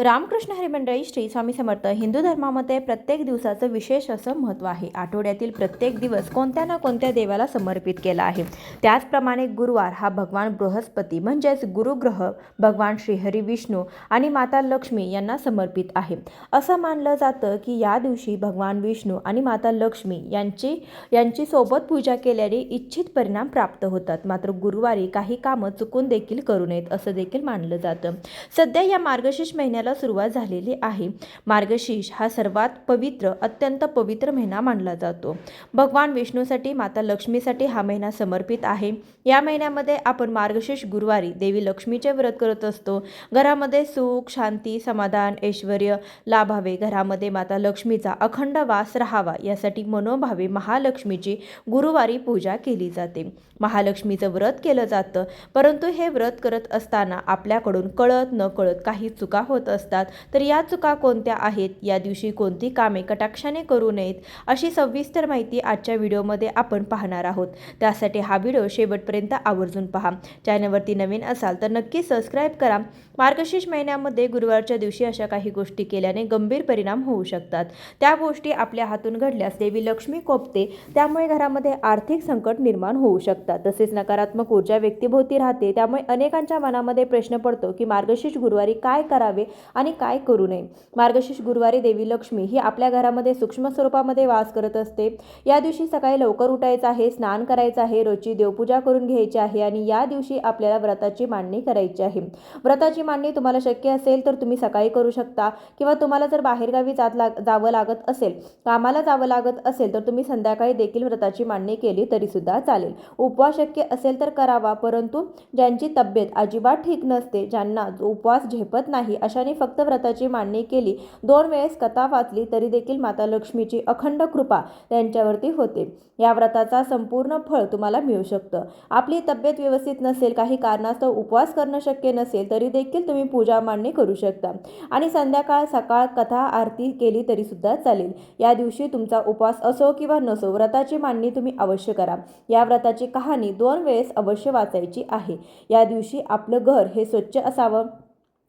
रामकृष्ण हरिमंडळी श्री स्वामी समर्थ हिंदू धर्मामध्ये प्रत्येक दिवसाचं विशेष असं महत्त्व आहे. आठवड्यातील प्रत्येक दिवस कोणत्या ना कोणत्या देवाला समर्पित केला आहे? त्याचप्रमाणे गुरुवार हा भगवान बृहस्पती म्हणजेच गुरुग्रह भगवान श्रीहरी विष्णू आणि माता लक्ष्मी यांना समर्पित आहे. असं मानलं जातं की या दिवशी भगवान विष्णू आणि माता लक्ष्मी यांची यांची सोबत पूजा केल्याने इच्छित परिणाम प्राप्त होतात. मात्र गुरुवारी काही कामं चुकून देखील करू नयेत असं देखील मानलं जातं. सध्या या मार्गशीर्ष महिन्याला सुरुवात झालेली आहे. मार्गशीर्ष हा सर्वात पवित्र अत्यंत पवित्र महिना मानला जातो. भगवान विष्णूसाठी माता लक्ष्मीसाठी हा महिना समर्पित आहे. या महिन्यामध्ये आपण मार्गशीर्ष गुरुवारी देवी लक्ष्मीचे व्रत करत असतो. घरामध्ये सुख शांती समाधान ऐश्वर लाभावे. घरामध्ये माता लक्ष्मीचा अखंड वास राहावा. यासाठी मनोभावे महालक्ष्मीची गुरुवारी पूजा केली जाते. महालक्ष्मीचं व्रत केलं जातं. परंतु हे व्रत करत असताना आपल्याकडून कळत न कळत काही चुका होत असतात. तर या चुका कोणत्या आहेत? या दिवशी कोणती कामे कटाक्षाने करू नयेत? अशी सविस्तर माहिती आजच्या व्हिडिओमध्ये आपण पाहणार आहोत. त्यासाठी हा व्हिडिओ शेवटपर्यंत आवर्जून पहा. चॅनलवरती नवीन असाल तर नक्की सबस्क्राईब करा. मार्गशीर्ष महिन्यामध्ये गुरुवारच्या दिवशी अशा काही गोष्टी केल्याने गंभीर परिणाम होऊ शकतात. त्या गोष्टी आपल्या हातून घडल्यास देवी लक्ष्मी कोपते. त्यामुळे घरामध्ये आर्थिक संकट निर्माण होऊ शकतात. तसेच नकारात्मक ऊर्जा व्यक्तीभोवती राहते. त्यामुळे अनेकांच्या मनामध्ये प्रश्न पडतो की मार्गशीर्ष गुरुवारी काय करावे आणि काय करू नये? मार्गशीर्ष गुरुवारी देवी लक्ष्मी ही आपल्या घरामध्ये सूक्ष्म स्वरूपामध्ये वास करत असते. या दिवशी सकाळी लवकर उठायचं आहे स्नान करायचं आहे रोजची देवपूजा करून घ्यायची आहे आणि या दिवशी आपल्याला व्रताची मांडणी करायची आहे. व्रताची मांडणी तुम्हाला शक्य असेल तर तुम्ही सकाळी करू शकता किंवा तुम्हाला जर बाहेरगावी जात लाग जावं लागत असेल कामाला जावं लागत असेल तर तुम्ही संध्याकाळी देखील व्रताची मांडणी केली तरीसुद्धा चालेल. उप उपवास शक्य असेल तर करावा परंतु ज्यांची तब्येत अजिबात ठीक नसते ज्यांना उपवास झेपत नाही अशाने फक्त व्रताची मांडणी केली दोन वेळेस कथा वाचली तरी देखील माता लक्ष्मीची अखंड कृपा त्यांच्यावरती होते. या व्रताचा संपूर्ण फळ तुम्हाला मिळू शकतं. आपली तब्येत व्यवस्थित नसेल काही कारणास्तव उपवास करणं शक्य नसेल तरी देखील तुम्ही पूजा मांडणी करू शकता. आणि संध्याकाळ सकाळ कथा आरती केली तरी सुद्धा चालेल. या दिवशी तुमचा उपवास असो किंवा नसो व्रताची मांडणी तुम्ही अवश्य करा. या व्रताची कहाणी दोन वेळेस अवश्य वाचायची आहे. या दिवशी आपलं घर हे स्वच्छ असावं.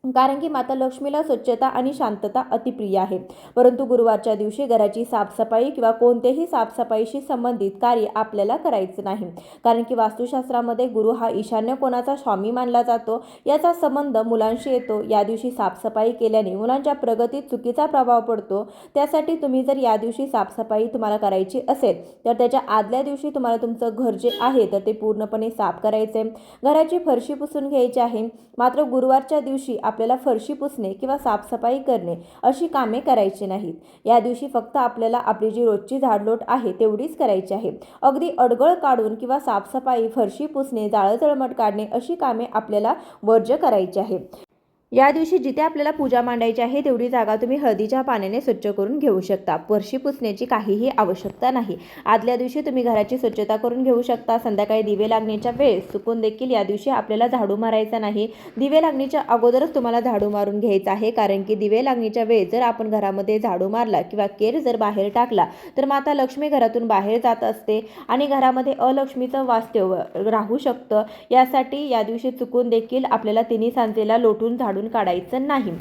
कारण की माता लक्ष्मीला स्वच्छता आणि शांतता अतिप्रिय आहे. परंतु गुरुवारच्या दिवशी घराची साफसफाई किंवा कोणतेही साफसफाईशी संबंधित कार्य आपल्याला करायचं नाही. कारण की वास्तुशास्त्रामध्ये गुरु हा ईशान्य कोणाचा स्वामी मानला जातो? याचा संबंध मुलांशी येतो. या दिवशी साफसफाई केल्याने मुलांच्या प्रगतीत चुकीचा प्रभाव पडतो. त्यासाठी तुम्ही जर या दिवशी साफसफाई तुम्हाला करायची असेल तर त्याच्या आदल्या दिवशी तुम्हाला तुमचं घर जे आहे तर ते पूर्णपणे साफ करायचे घराची फरशी पुसून घ्यायची आहे. मात्र गुरुवारच्या दिवशी आपल्याला फरशी पुसणे किंवा साफसफाई करणे अशी कामे करायची नाहीत. या दिवशी फक्त आपल्याला आपली जी रोजची झाडलोट आहे तेवढीच करायची आहे. अगदी अडगळ काढून किंवा साफसफाई फरशी पुसणे जाळं तळमट काढणे अशी कामे आपल्याला वर्ज्य करायची आहे. या दिवशी जिथे आपल्याला पूजा मांडायची आहे तेवढी जागा तुम्ही हळदीच्या पाण्याने स्वच्छ करून घेऊ शकता. फरशी पुसण्याची काहीही आवश्यकता नाही. आदल्या दिवशी तुम्ही घराची स्वच्छता करून घेऊ शकता. संध्याकाळी दिवे लागण्याच्या वेळेस चुकून देखील या दिवशी आपल्याला झाडू मारायचा नाही. दिवे लागण्याच्या अगोदरच तुम्हाला झाडू मारून घ्यायचा आहे. कारण की दिवे लागण्याच्या वेळेस जर आपण घरामध्ये झाडू मारला किंवा केर जर बाहेर टाकला तर माता लक्ष्मी घरातून बाहेर जात असते आणि घरामध्ये अलक्ष्मीचं वास्तव्य राहू शकतं. यासाठी या दिवशी चुकून देखील आपल्याला तिन्ही सांजेला लोटून झाडू झाडून काढायचं नाही.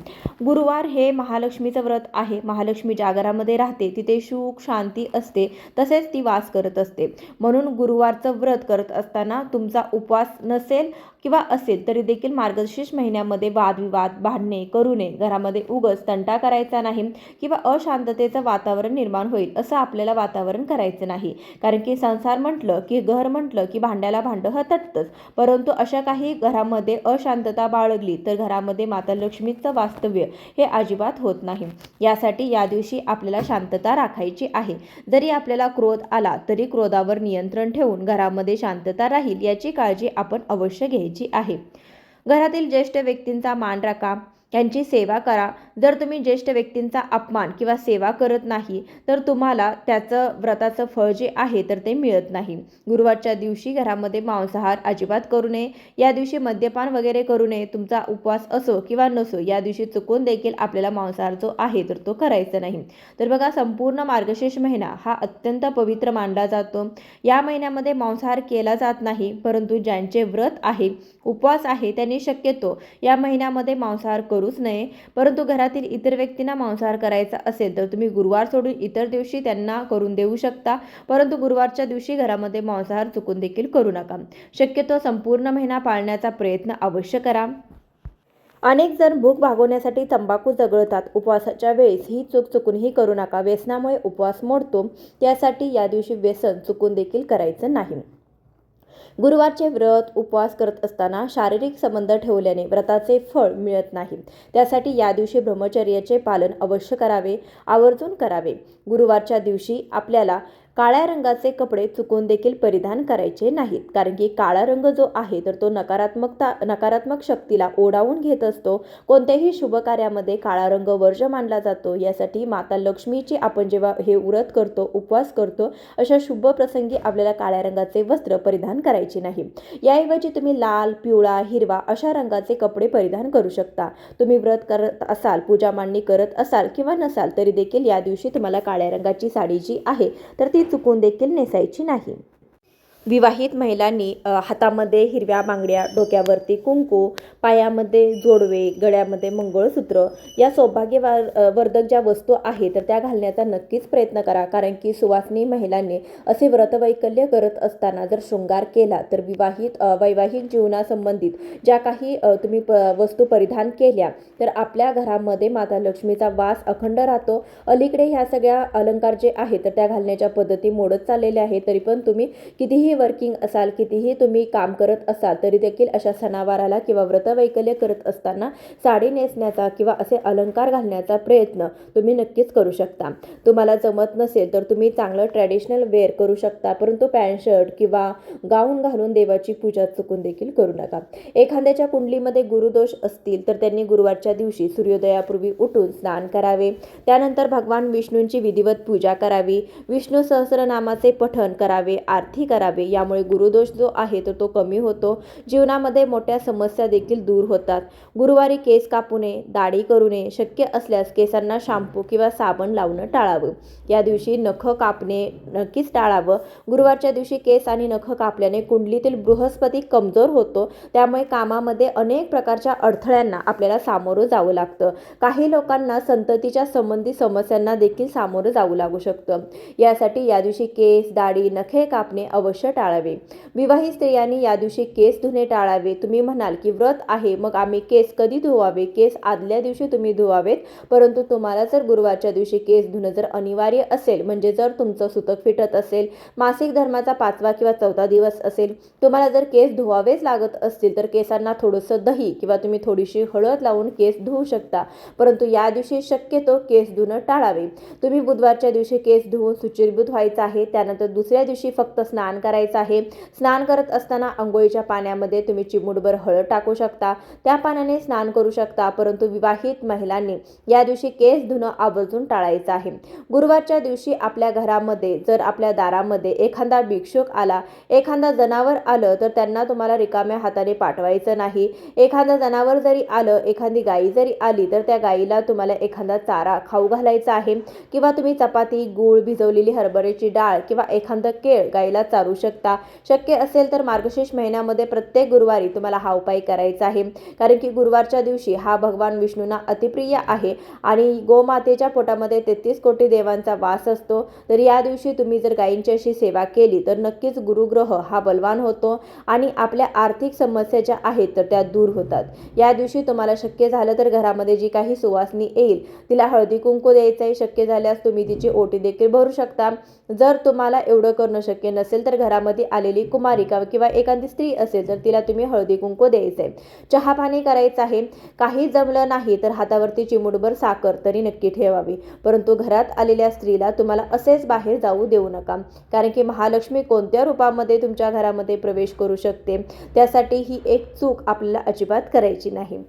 गुरुवार हे महालक्ष्मीचं व्रत आहे. महालक्ष्मी जागरामध्ये घरामध्ये राहते. तिथे सुख शांती असते. तसेच ती वास करत असते. म्हणून गुरुवारचं व्रत करत असताना तुमचा उपवास नसेल किंवा असेल तरी देखील मार्गशीर्ष महिन्यामध्ये वादविवाद भांडणे करू नये. घरामध्ये उगच तंटा करायचा नाही किंवा अशांततेचं वातावरण निर्माण होईल असं आपल्याला वातावरण करायचं नाही. कारण की संसार म्हटलं की घर म्हटलं की भांड्याला भांडं हतटतंच. परंतु अशा काही घरामध्ये अशांतता बाळगली तर घरामध्ये माता लक्ष्मीचं वास्तव्य हे अजिबात होत नाही. यासाठी या दिवशी आपल्याला शांतता राखायची आहे. जरी आपल्याला क्रोध आला तरी क्रोधावर नियंत्रण ठेवून घरामध्ये शांतता राहील याची काळजी आपण अवश्य घ्यायची. आहे. घरातील ज्येष्ठ व्यक्तींचा मान राखा. त्यांची सेवा करा. जर तुम्ही ज्येष्ठ व्यक्तींचा अपमान किंवा सेवा करत नाही तर तुम्हाला त्याचं व्रताचं फळ जे आहे तर ते मिळत नाही. गुरुवारच्या दिवशी घरामध्ये मांसाहार अजिबात करू नये. या दिवशी मद्यपान वगैरे करू नये. तुमचा उपवास असो किंवा नसो या दिवशी चुकून देखील आपल्याला मांसाहार जो आहे तर तो करायचा नाही. तर बघा संपूर्ण मार्गशीर्ष महिना हा अत्यंत पवित्र मानला जातो. या महिन्यामध्ये मांसाहार केला जात नाही परंतु ज्यांचे व्रत आहे उपवास आहे त्यांनी शक्यतो या महिन्यामध्ये मांसाहार करूच नये. परंतु घरातील इतर व्यक्तींना मांसाहार करायचा असेल तर तुम्ही गुरुवार सोडून इतर दिवशी त्यांना करून देऊ शकता. परंतु गुरुवारच्या दिवशी घरामध्ये मांसाहार चुकून देखील करू नका. शक्यतो संपूर्ण महिना पाळण्याचा प्रयत्न अवश्य करा. अनेक जण भूक भागवण्यासाठी तंबाखू जगळतात उपवासाच्या वेळेस ही चूक चुकूनही करू नका. व्यसनामुळे उपवास मोडतो. त्यासाठी या दिवशी व्यसन चुकून देखील करायचं नाही. गुरुवारचे व्रत उपवास करत असताना शारीरिक संबंध ठेवल्याने व्रताचे फळ मिळत नाही. त्यासाठी या दिवशी ब्रह्मचर्याचे पालन अवश्य करावे आवर्जून करावे. गुरुवारच्या दिवशी आपल्याला काळ्या रंगाचे कपडे चुकून देखील परिधान करायचे नाहीत. कारण की काळा रंग जो आहे तर तो नकारात्मकता नकारात्मक शक्तीला ओढावून घेत असतो. कोणत्याही शुभ कार्यामध्ये काळा रंग वर्ज मानला जातो. यासाठी माता लक्ष्मीची आपण जेव्हा हे व्रत करतो उपवास करतो अशा शुभ प्रसंगी आपल्याला काळ्या रंगाचे वस्त्र परिधान करायचे नाही. याऐवजी तुम्ही लाल पिवळा हिरवा अशा रंगाचे कपडे परिधान करू शकता. तुम्ही व्रत करत असाल पूजा मांडणी करत असाल किंवा नसाल तरी देखील या दिवशी तुम्हाला काळ्या रंगाची साडी जी आहे तर ती चुकून देखील नेसायची नाही. विवाहित महिलांनी हातामध्ये हिरव्या बांगड्या डोक्यावरती कुंकू पायामध्ये जोडवे गळ्यामध्ये मंगळसूत्र या सौभाग्यवार वर्धक ज्या वस्तू आहे तर त्या घालण्याचा नक्कीच प्रयत्न करा. कारण की सुवासनी महिलांनी असे व्रतवैकल्य करत असताना जर शृंगार केला तर विवाहित वैवाहिक जीवनासंबंधित ज्या काही तुम्ही प वस्तू परिधान केल्या तर आपल्या घरामध्ये माता लक्ष्मीचा वास अखंड राहतो. अलीकडे ह्या सगळ्या अलंकार जे आहेत तर त्या घालण्याच्या पद्धती मोडत चाललेल्या आहे तरी पण तुम्ही कितीही वर्किंग असाल कितीही तुम्ही काम करत असाल तरी देखील अशा सणावाराला किंवा व्रतवैकल्य करत असताना साडी नेसण्याचा किंवा असे अलंकार घालण्याचा प्रयत्न तुम्ही नक्कीच करू शकता. तुम्हाला जमत नसेल तर तुम्ही चांगलं ट्रॅडिशनल वेअर करू शकता परंतु पॅन्ट शर्ट किंवा गाऊन घालून देवाची पूजा चुकून देखील करू नका. एखाद्याच्या कुंडलीमध्ये गुरुदोष असतील तर त्यांनी गुरुवारच्या दिवशी सूर्योदयापूर्वी उठून स्नान करावे. त्यानंतर भगवान विष्णूंची विधिवत पूजा करावी. विष्णू सहस्रनामाचे पठण करावे आरती करावे. यामुळे गुरुदोष जो आहे तर तो कमी होतो. जीवनामध्ये मोठ्या समस्या देखील दूर होतात. गुरुवारी केस कापू नये दाढी करू नये शक्य असल्यास केसांना शॅम्पू किंवा साबण लावणं टाळावं. या दिवशी नख कापणे नक्कीच टाळावं. गुरुवारच्या दिवशी केस आणि नख कापल्याने कुंडलीतील बृहस्पती कमजोर होतो. त्यामुळे कामामध्ये अनेक प्रकारच्या अडथळ्यांना आपल्याला सामोरं जावं लागतं. काही लोकांना संततीच्या संबंधी समस्यांना देखील सामोरं जावं लागू शकतं. यासाठी या दिवशी केस दाढी नखे कापणे अवश्य टाळावे. विवाहित स्त्रियांनी या दिवशी केस धुणे टाळावे. तुम्ही म्हणाल की व्रत आहे मग आम्ही केस कधी धुवावे? केस आदल्या दिवशी तुम्ही धुवावेत? परंतु तुम्हाला जर गुरुवारच्या दिवशी केस धुणं जर अनिवार्य असेल म्हणजे जर तुमचं सुतक फिटत असेल मासिक धर्माचा पाचवा किंवा चौथा दिवस असेल तुम्हाला जर केस धुवावेच लागत असतील तर केसांना थोडंसं दही किंवा तुम्ही थोडीशी हळद लावून केस धुवू शकता. परंतु या दिवशी शक्यतो केस धुणं टाळावे. तुम्ही बुधवारच्या दिवशी केस धुवून सुचिरभूत व्हायचं आहे त्यानंतर दुसऱ्या दिवशी फक्त स्नान करायचं आहे. स्नान करत असताना आंघोळीच्या पाण्यामध्ये तुम्ही चिमूटभर हळद टाकू शकता. त्या पाण्याने स्नान करू शकता परंतु विवाहित महिलांनी या दिवशी केस धुणं आवर्जून टाळायचं आहे. गुरुवारच्या दिवशी आपल्या घरामध्ये जर आपल्या दारामध्ये एखादा भिक्षुक आला एखादा जनावर आलं तर त्यांना तुम्हाला रिकाम्या हाताने पाठवायचं नाही. एखादा जनावर जरी आलं एखादी गाई जरी आली तर त्या गाईला तुम्हाला एखादा चारा खाऊ घालायचा आहे. किंवा तुम्ही चपाती गूळ भिजवलेली हरभऱ्याची डाळ किंवा एखादं केळ गाईला चारू शकता. शक्य असेल तर मार्गशीर्ष महिन्यामध्ये प्रत्येक गुरुवारी तुम्हाला हा उपाय करायचा आहे. कारण की गुरुवारच्या दिवशी हा भगवान विष्णूंना अतिप्रिय आहे आणि गोमातेच्या पोटामध्ये तेहतीस कोटी देवांचा वास असतो. तर या दिवशी तुम्ही जर गायींची अशी सेवा केली तर नक्कीच गुरुग्रह हा बलवान होतो आणि आपल्या आर्थिक समस्या ज्या आहेत तर त्या दूर होतात. या दिवशी तुम्हाला शक्य झालं तर घरामध्ये जी काही सुवासनी येईल तिला हळदी कुंकू द्यायचं आहे शक्य झाल्यास तुम्ही तिची ओटी देखील भरू शकता. जर तुम्हाला एवढं करणं शक्य नसेल तर घरा घरामध्ये आलेली कुमारिका किंवा एखादी स्त्री असेल तर तिला तुम्ही हळदी कुंकू द्यायचं. आहे चहा पाणी करायचं आहे. काही जमलं नाही तर हातावरती चिमुटभर साखर तरी नक्की ठेवावी. परंतु घरात आलेल्या स्त्रीला तुम्हाला असेच बाहेर जाऊ देऊ नका. कारण की महालक्ष्मी कोणत्या रूपामध्ये तुमच्या घरामध्ये प्रवेश करू शकते त्यासाठी ही एक चूक आपल्याला अजिबात करायची नाही.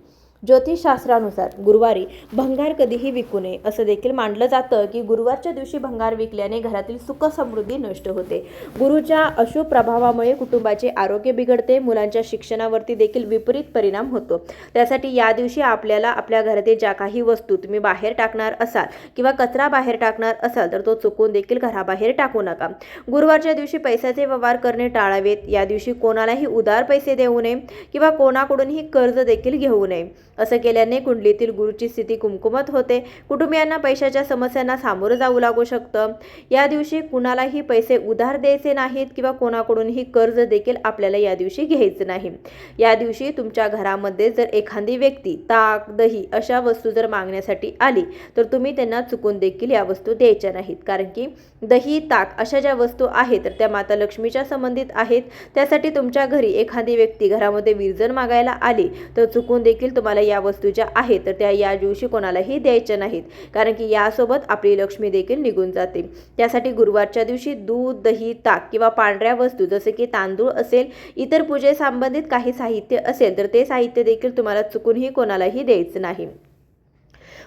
ज्योतिषशास्त्रानुसार गुरुवारी भंगार कधीही विकू नये. असं देखील मानलं जातं की गुरुवारच्या दिवशी भंगार विकल्याने घरातील सुख समृद्धी नष्ट होते. गुरुच्या अशुभ प्रभावामुळे कुटुंबाचे आरोग्य बिघडते मुलांच्या शिक्षणावरती देखील विपरीत परिणाम होतो. त्यासाठी या दिवशी आपल्याला आपल्या घरातील ज्या काही वस्तू तुम्ही बाहेर टाकणार असाल किंवा कचरा बाहेर टाकणार असाल तर तो चुकून देखील घराबाहेर टाकू नका. गुरुवारच्या दिवशी पैशाचे व्यवहार करणे टाळावेत. या दिवशी कोणालाही उदार पैसे देऊ नये किंवा कोणाकडूनही कर्ज देखील घेऊ नये. असं केल्याने कुंडलीतील गुरुची स्थिती कुमकुमत होते. कुटुंबियांना पैशाच्या समस्यांना सामोरं जावं लागू शकतं. या दिवशी कुणालाही पैसे उधार द्यायचे नाहीत किंवा कोणाकडूनही कर्ज देखील आपल्याला या दिवशी घ्यायचं नाही. या दिवशी तुमच्या घरामध्ये जर एखादी व्यक्ती ताक दही अशा वस्तू जर मागण्यासाठी आली तर तुम्ही त्यांना चुकून देखील या वस्तू द्यायच्या नाहीत. कारण की दही ताक अशा ज्या वस्तू आहेत तर त्या माता लक्ष्मीच्या संबंधित आहेत. त्यासाठी तुमच्या घरी एखादी व्यक्ती घरामध्ये विरजन मागायला आली तर चुकून देखील तुम्हाला या वस्तू ज्या आहेत तर त्या या दिवशी कोणालाही द्यायच्या नाहीत. कारण की यासोबत आपली लक्ष्मी देखील निघून जाते. त्यासाठी गुरुवारच्या दिवशी दूध दही ताक किंवा पांढऱ्या वस्तू जसे की तांदूळ असेल इतर पूजे संबंधित काही साहित्य असेल तर ते साहित्य देखील तुम्हाला चुकूनही कोणालाही द्यायचं नाही.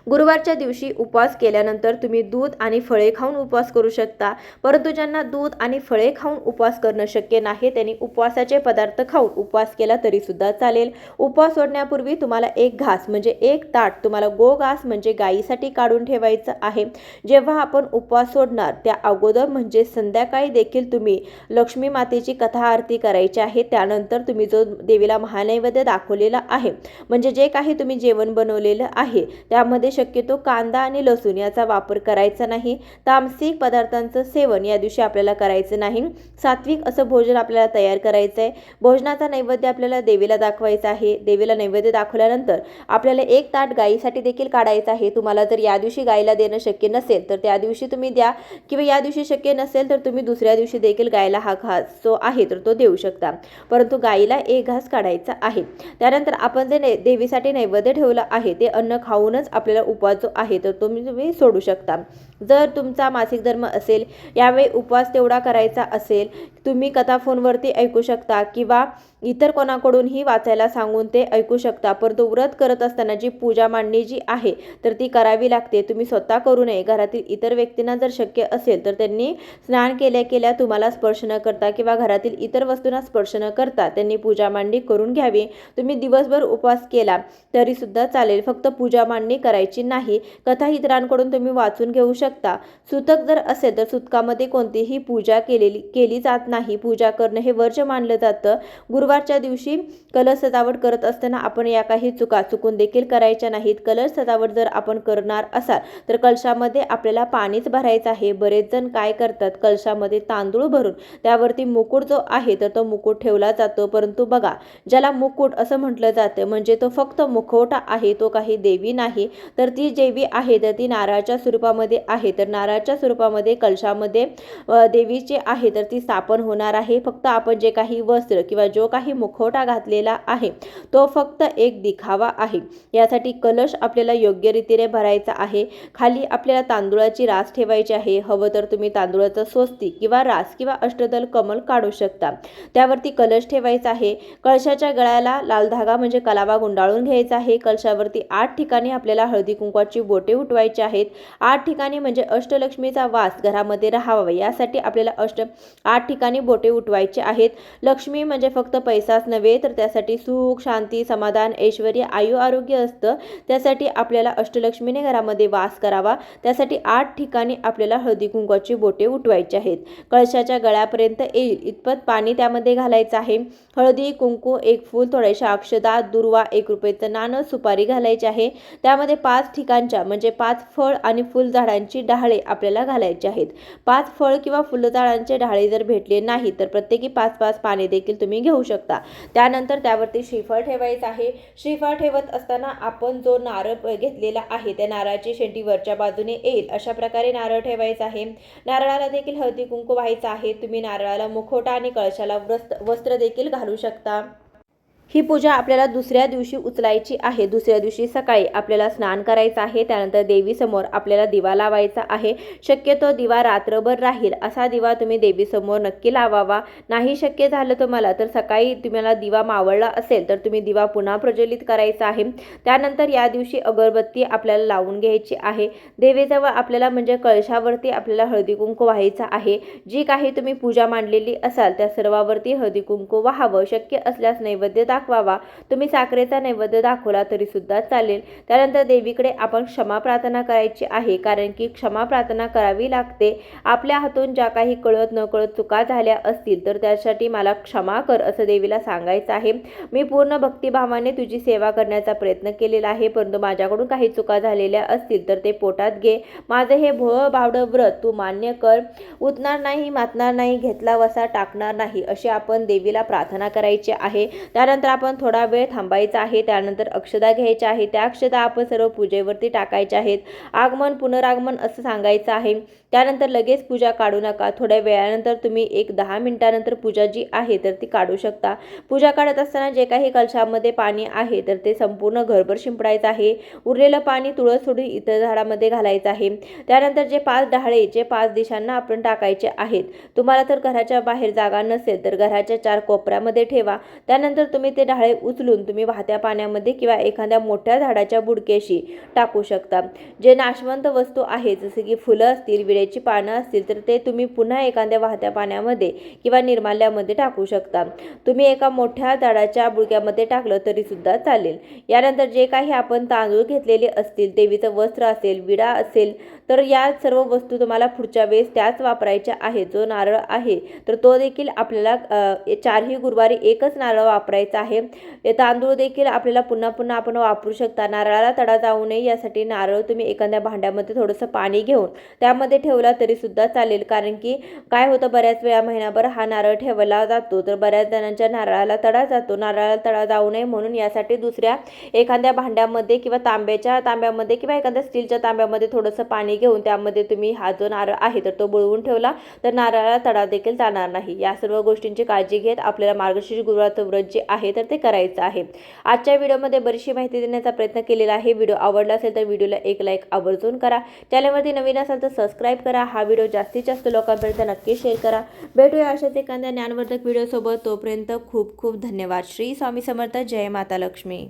गुरुवारच्या दिवशी उपवास केल्यानंतर तुम्ही दूध आणि फळे खाऊन उपवास करू शकता. परंतु ज्यांना दूध आणि फळे खाऊन उपवास करणं शक्य नाही त्यांनी उपवासाचे पदार्थ खाऊन उपवास केला तरीसुद्धा चालेल. उपवास सोडण्यापूर्वी तुम्हाला एक घास म्हणजे एक ताट तुम्हाला गो घास म्हणजे गायीसाठी काढून ठेवायचं आहे. जेव्हा आपण उपवास सोडणार त्या अगोदर म्हणजे संध्याकाळी देखील तुम्ही लक्ष्मी मातेची कथा आरती करायची आहे. त्यानंतर तुम्ही जो देवीला महानैवेद्य दाखवलेला आहे म्हणजे जे काही तुम्ही जेवण बनवलेलं आहे त्यामध्ये शक्यतो कांदा आणि लसूण याचा वापर करायचा नाही. तामसिक पदार्थांचं सेवन या दिवशी आपल्याला करायचं नाही. सात्विक असं भोजन आपल्याला तयार करायचं आहे भोजनाचा नैवेद्य आपल्याला देवीला दाखवायचा आहे. देवीला नैवेद्य दाखवल्यानंतर आपल्याला एक ताट गायीसाठी देखील काढायचं आहे. तुम्हाला जर या दिवशी गायीला देणं शक्य नसेल तर त्या दिवशी तुम्ही द्या. किंवा या दिवशी शक्य नसेल तर तुम्ही दुसऱ्या दिवशी देखील गायला हा घास जो आहे तर तो देऊ शकता. परंतु गायीला एक घास काढायचा आहे. त्यानंतर आपण जे नै देवीसाठी नैवेद्य ठेवलं आहे ते अन्न खाऊनच आपल्याला उपवास जो आहे तर तुम्ही तुम्ही सोडू शकता. जर तुमचा मासिक धर्म असेल यावेळी उपवास तेवढा करायचा असेल तुम्ही कथा फोनवरती ऐकू शकता किंवा इतर कोणाकडूनही वाचायला सांगून ते ऐकू शकता. परंतु व्रत करत असताना जी पूजा मांडणी जी आहे तर ती करावी लागते. तुम्ही स्वतः करू नये. घरातील इतर व्यक्तींना जर शक्य असेल तर त्यांनी स्नान केल्या केल्या तुम्हाला स्पर्श न करता किंवा घरातील इतर वस्तूंना स्पर्श न करता त्यांनी पूजा मांडणी करून घ्यावी. तुम्ही दिवसभर उपवास केला तरी सुद्धा चालेल. फक्त पूजा मांडणी करायची नाही. कथा इतरांकडून तुम्ही वाचून घेऊ शकता. सुतक जर असेल तर सुतकामध्ये कोणतीही पूजा केलेली केली जात नाही. पूजा करणं हे वर्ज मानलं जातं. गुरुवारच्या दिवशी कलर सजावट करत असताना आपण या काही चुका चुकून देखील करायच्या नाहीत. कलर सजावट जर आपण करणार असाल तर कलशामध्ये आपल्याला पाणीच भरायचं आहे. बरेच जण काय करतात? कलशामध्ये तांदूळ भरून त्यावरती मुकुट जो आहे तर तो मुकुट ठेवला जातो. परंतु बघा ज्याला मुकुट असं म्हटलं जातं म्हणजे तो फक्त मुखवटा आहे तो काही देवी नाही. तर ती देवी आहे तर ती नारळाच्या स्वरूपामध्ये आहे. तर नारळाच्या स्वरूपामध्ये कलशामध्ये देवीची आहे तर ती स्थापन होणार आहे. फक्त आपण जे काही वस्त्र किंवा जो काही मुखवटा घातलेला आहे. तो फक्त एक दिखावा आहे. यासाठी कलश आपल्याला योग्य रीतीने भरायचा आहे. खाली आपल्याला तांदूळाची रास ठेवायची आहे. हवं तर तुम्ही तांदूळाचं स्वस्ती किंवा रास किंवा अष्टदल कमल काढू शकता. त्यावरती कलश ठेवायचा आहे. कळशाच्या गळ्याला लाल धागा म्हणजे कलावा गुंडाळून घ्यायचा आहे. कलशावरती आठ ठिकाणी आपल्याला हळदी कुंकवाची बोटे उठवायची आहेत. आठ ठिकाणी म्हणजे अष्टलक्ष्मीचा वास घरामध्ये राहावा. यासाठी आपल्याला अष्ट आठ ठिकाणी बोटे उठवायचे आहेत. लक्ष्मी म्हणजे फक्त पैसाच नव्हे तर त्यासाठी सुख शांती समाधान ऐश्वर आयु आरोग्य असतं. त्यासाठी आपल्याला अष्टलक्ष्मीने घरामध्ये वास करावा. त्यासाठी आठ ठिकाणी आपल्याला हळदी कुंकवाची बोटे उठवायची आहेत. कळशाच्या गळ्यापर्यंत येईल. इतपत पाणी त्यामध्ये घालायचं आहे. हळदी कुंकू एक फूल थोड्याशा अक्षदा दुर्वा एक रुपयेचं नाणं सुपारी घालायची आहे. त्यामध्ये पाच ठिकाणच्या म्हणजे पाच फळ आणि फुलझाडांची डहाळे आपल्याला घालायची आहेत. पाच फळ किंवा फुलझाडांचे डहाळे जर भेटले नाही तर प्रत्येकी पाच पाच पाने देखील तुम्ही घेऊ शकता. त्यानंतर त्यावरती श्रीफळ ठेवायचं आहे. श्रीफळ ठेवत असताना आपण जो नारळ घेतलेला आहे त्या नारळाची शेंडी वरच्या बाजूने येईल. अशा प्रकारे नारळ ठेवायचा आहे. नारळाला देखील हळदी कुंकू व्हायचं आहे. तुम्ही नारळाला मुखोटा आणि कळशाला वस्त्र वस्त्र देखील घालू शकता. ही पूजा आपल्याला दुसऱ्या दिवशी उचलायची आहे. दुसऱ्या दिवशी सकाळी आपल्याला स्नान करायचं आहे. त्यानंतर देवीसमोर आपल्याला दिवा लावायचा आहे. शक्यतो दिवा रात्रभर राहील. असा दिवा तुम्ही देवीसमोर नक्की लावावा. नाही शक्य झालं तुम्हाला तर सकाळी तुम्हाला दिवा मावळला असेल तर तुम्ही दिवा पुन्हा प्रज्वलित करायचा आहे. त्यानंतर या दिवशी अगरबत्ती आपल्याला लावून घ्यायची आहे. देवीजवळ आपल्याला म्हणजे कळशावरती आपल्याला हळदी कुंकू व्हायचा आहे. जी काही तुम्ही पूजा मांडलेली असाल त्या सर्वावरती हळदी कुंकू व्हावं. शक्य असल्यास नैवेद्य दाखवावा. तुम्ही साखरेचा नैवेद्य दाखवला तरी सुद्धा चालेल. त्यानंतर देवीकडे आपण क्षमा प्रार्थना करायची आहे. कारण की क्षमा प्रार्थना करावी लागते. आपल्या हातून ज्या काही कळत नकळत चुका झाल्या असतील तर त्यासाठी मला क्षमा कर असं देवीला सांगायचं आहे. मी पूर्ण भक्तिभावाने तुझी सेवा करण्याचा प्रयत्न केलेला आहे. परंतु माझ्याकडून काही चुका झालेल्या असतील तर ते पोटात घे. माझं हे भोळ बावडं व्रत तू मान्य कर. उतणार नाही मातणार नाही घेतला वसा टाकणार नाही अशी आपण देवीला प्रार्थना करायची आहे. त्यानंतर आपण थोडा वेळ थांबायचा आहे त्यानंतर अक्षदा घ्यायच्या आहे त्या अक्षदा आपण सर्व पूजेवरती टाकायच्या आहेत. आगमन पुनरागमन असं सांगायचं आहे. त्यानंतर लगेच पूजा काढू नका. थोड्या वेळानंतर तुम्ही एक दहा मिनिटानंतर पूजा जी आहे तर ती काढू शकता. पूजा काढत असताना जे काही कलशामध्ये पाणी आहे तर ते संपूर्ण घरभर शिंपडायचं आहे. उरलेलं पाणी तुळस सोडून इतर झाडामध्ये घालायचं आहे. त्यानंतर जे पाच डहाळे जे पाच दिशांना आपण टाकायचे आहेत. तुम्हाला तर घराच्या बाहेर जागा नसेल तर घराच्या चार कोपऱ्यामध्ये ठेवा. त्यानंतर तुम्ही ते डहाळे उचलून तुम्ही वाहत्या पाण्यामध्ये किंवा एखाद्या मोठ्या झाडाच्या बुडकेशी टाकू शकता. जे नाशवंत वस्तू आहेत जसे की फुलं असतील मोगऱ्याची पानं असतील तर ते तुम्ही पुन्हा एखाद्या वाहत्या पाण्यामध्ये किंवा निर्माल्यामध्ये टाकू शकता. तुम्ही एका मोठ्या झाडाच्या बुडक्यामध्ये टाकलं तरी सुद्धा चालेल. यानंतर जे काही आपण तांदूळ घेतलेले असतील देवीचं वस्त्र असेल विडा असेल तर या सर्व वस्तू तुम्हाला पुढच्या वेळेस त्याच वापरायच्या आहेत जो नारळ आहे तर तो देखील आपल्याला चारही गुरुवारी एकच नारळ वापरायचा आहे. तांदूळ देखील आपल्याला पुन्हा पुन्हा आपण वापरू शकता. नारळाला तडा जाऊ नये यासाठी नारळ तुम्ही एखाद्या भांड्यामध्ये थोडंसं पाणी घेऊन त्यामध्ये ठेवला तरी सुद्धा चालेल. कारण की काय होतं बऱ्याच वेळा महिनाभर हा नारळ ठेवला जातो तर बऱ्याच जणांच्या नारळाला तडा जातो. नारळाला तडा जाऊ नये म्हणून यासाठी दुसऱ्या एखाद्या भांड्यामध्ये किंवा तांब्याच्या तांब्यामध्ये किंवा एखाद्या स्टीलच्या तांब्यामध्ये थोडंसं पाणी घेऊन त्यामध्ये तुम्ही हा जो नारळ आहे तर तो बुळवून ठेवला. तर नारळाला तडा देखील जाणार नाही. या सर्व गोष्टींची काळजी घेत आपल्याला मार्गशीर्ष गुरुवारचं व्रत जे आहे तर ते करायचं आहे. आजच्या व्हिडिओमध्ये बरीचशी माहिती देण्याचा प्रयत्न केलेला आहे. व्हिडिओ आवडला असेल तर व्हिडिओला एक लाईक आवर्जून करा. चॅनलवरती नवीन असाल तर सबस्क्राईब करा. हा व्हिडिओ जास्तीत जास्त लोकांपर्यंत नक्की शेअर करा. भेटूया अशाच एखाद्या ज्ञानवर्धक व्हिडिओसोबत. तोपर्यंत खूप खूप धन्यवाद. श्री स्वामी समर्थ. जय माता लक्ष्मी.